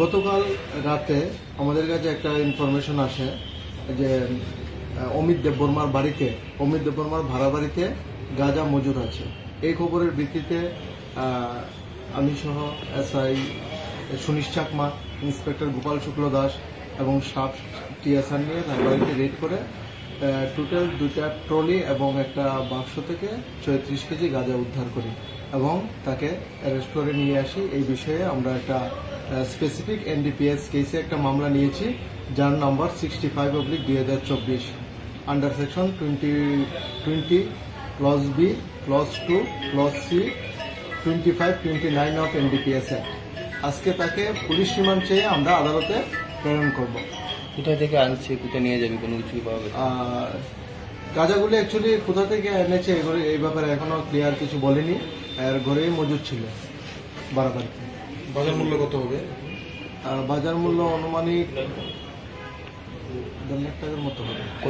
গতকাল রাতে আমাদের কাছে একটা ইনফরমেশন আসে যে অমিত দেববর্মার বাড়িতে, অমিত দেববর্মার ভাড়া বাড়িতে গাঁজা মজুদ আছে। এই খবরের ভিত্তিতে আমি সহ এসআই সুনীশ চাকমা, ইন্সপেক্টর গোপাল শুক্ল দাস এবং সাব টিএসআর নিয়ে বাড়িতে রেড করে টোটাল দুটা ট্রলি এবং একটা বাক্স থেকে চৌত্রিশ কেজি গাঁজা উদ্ধার করি এবং তাকে অ্যারেস্ট করে নিয়ে আসি। এই বিষয়ে আমরা একটা স্পেসিফিক এনডিপিএস কেসে একটা মামলা নিয়েছি, যার নাম্বার সিক্সটি ফাইভ অব্লিক দুই হাজার চব্বিশ। Under section twenty twenty clause B clause two clause C twenty five twenty nine of NDPS আজকে তাকে পুলিশ রিমান্ড চেয়ে আমরা আদালতে প্রেরণ করব। কোথা থেকে আনছে? কোথায় নিয়ে যাবে? কোনো কিছু পাওয়া গেছে আর গাঁজাগুলি অ্যাকচুয়ালি কোথা থেকে এনেছে এগুলো এই ব্যাপারে এখনও ক্লিয়ার কিছু বলেনি। আর ঘরেই মজুদ ছিল বারাবারিতে বাজার মূল্য কত হবে? আর বাজার মূল্য অনুমানিক দেড় লাখ টাকার মতো হবে।